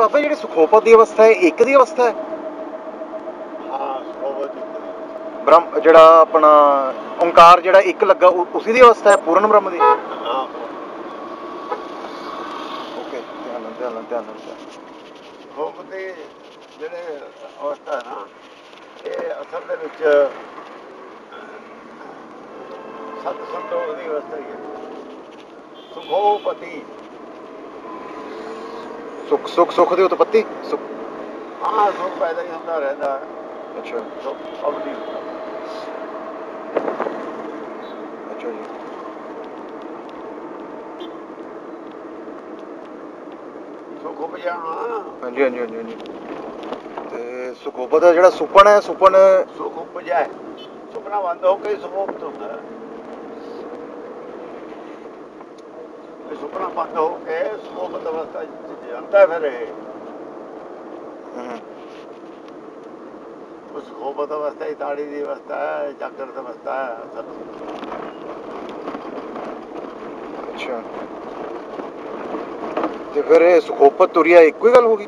ਬਾਬਾ ਜਿਹੜੀ ਸੁਖੋਪਤ ਦੀ ਅਵਸਥਾ ਹੈ ਇੱਕ ਦੀ ਅਵਸਥਾ ਹੈ? ਹਾਂ ਸੋਵਤ ਬ੍ਰਹਮ ਜਿਹੜਾ ਆਪਣਾ ਓੰਕਾਰ ਜਿਹੜਾ ਇੱਕ ਲੱਗਾ ਉਸੀ ਦੀ ਅਵਸਥਾ ਹੈ ਪੂਰਨ ਬ੍ਰਹਮ ਦੀ? ਹਾਂ। ਓਕੇ ਧਿਆਨ ਨਾਲ ਧਿਆਨ ਨਾਲ ਧਿਆਨ ਨਾਲ ਸੋਵਤ ਦੇ ਜਿਹੜੇ ਅਵਸਥਾ ਨਾ ਇਹ ਅਸਲ ਦੇ ਵਿੱਚ ਸਤ ਸੰਤੋਖ ਦੀ ਅਵਸਥਾ ਹੀ ਹੈ। ਸੁਖੋਪਤੀ ਸੁਖ ਸੁਖ ਸੁਖ ਦੀ ਉਤਪਤੀ ਸੁਖ ਹਾਂ ਸੁਖ ਪੈਦਾ ਹੀ ਹੁੰਦਾ ਰਹਿੰਦਾ। ਅੱਛਾ ਅਵਧੀ ਅੱਛਾ ਜੀ। ਸੁਖ ਉਪਜਾਣਾ ਹਾਂਜੀ ਹਾਂਜੀ ਹਾਂਜੀ ਹਾਂਜੀ। ਤੇ ਸੁਖੋਪਤ ਦਾ ਜਿਹੜਾ ਸੁਪਨ ਹੈ ਸੁਪਨ ਸੁਖ ਉਪਜੈ। ਸੁਪਨਾ ਬੰਦ ਹੋ ਕੇ ਸੁਖੋਪਤ ਹੁੰਦਾ। ਹੈ ਸੁਪਨਾ ਬੰਦ ਹੋ ਕੇ ਸੁਖੋਪਤ ਅਵਸਥਾ ਜਾਂਦਾ ਫਿਰ ਇਹ। ਉਸ ਸੁਖੋਪਤ ਅਵਸਥਾ ਹੀ ਤਾੜੀ ਦੀ ਅਵਸਥਾ ਹੈ ਜਾਗਰਤ ਅਵਸਥਾ ਹੈ ਅੱਛਾ। ਤੇ ਫਿਰ ਇਹ ਸੁਖੋਪਤ ਤੁਰਿਆ ਇੱਕੋ ਹੀ ਗੱਲ ਹੋ ਗਈ?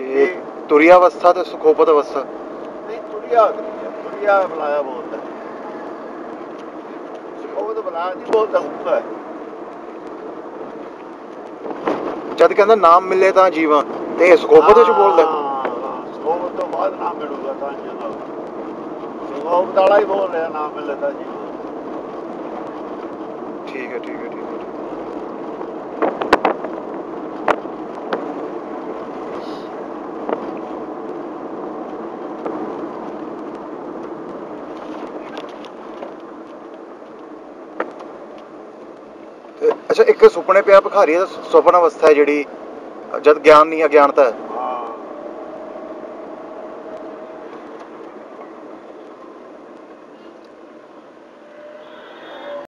ਇਹ- ਤੁਰਿਆ ਅਵਸਥਾ ਤੇ ਸੁਖੋਪਤ ਅਵਸਥਾ। ਨਹੀਂ ਤੁਰਿਆ ਤੁਰਿਆ ਬੁਲਾਇਆ ਬੋਲਦਾ ਬੋਲਦਾ ਹੈ। ਜਦ ਕਹਿੰਦਾ ਨਾਮ ਮਿਲੇ ਤਾਂ ਜੀਵਾਂ ਤੇ ਇਹ ਸੁਖੋਪਤ ਵਿੱਚ ਬੋਲਦਾ। ਹਾਂ, ਸੁਖੋਪਤ ਤੋਂ ਬਾਅਦ ਨਾਮ ਮਿਲੂਗਾ ਤਾਂ ਜਦੋਂ ਸੁਖੋਪਤ ਵਾਲਾ ਹੀ ਬੋਲ ਰਿਹਾ ਨਾਮ ਮਿਲੇ ਤਾਂ ਜੀ ਠੀਕ ਹੈ ਠੀਕ ਹੈ ਠੀਕ ਹੈ। ਅੱਛਾ, ਇੱਕ ਸੁਪਨੇ ਪਿਆ ਭਿਖਾਰੀ ਦਾ ਸੁਪਨ ਅਵਸਥਾ ਹੈ ਜਿਹੜੀ, ਜਦ ਗਿਆਨ ਨਹੀਂ ਅਗਿਆਨਤਾ ਹੈ।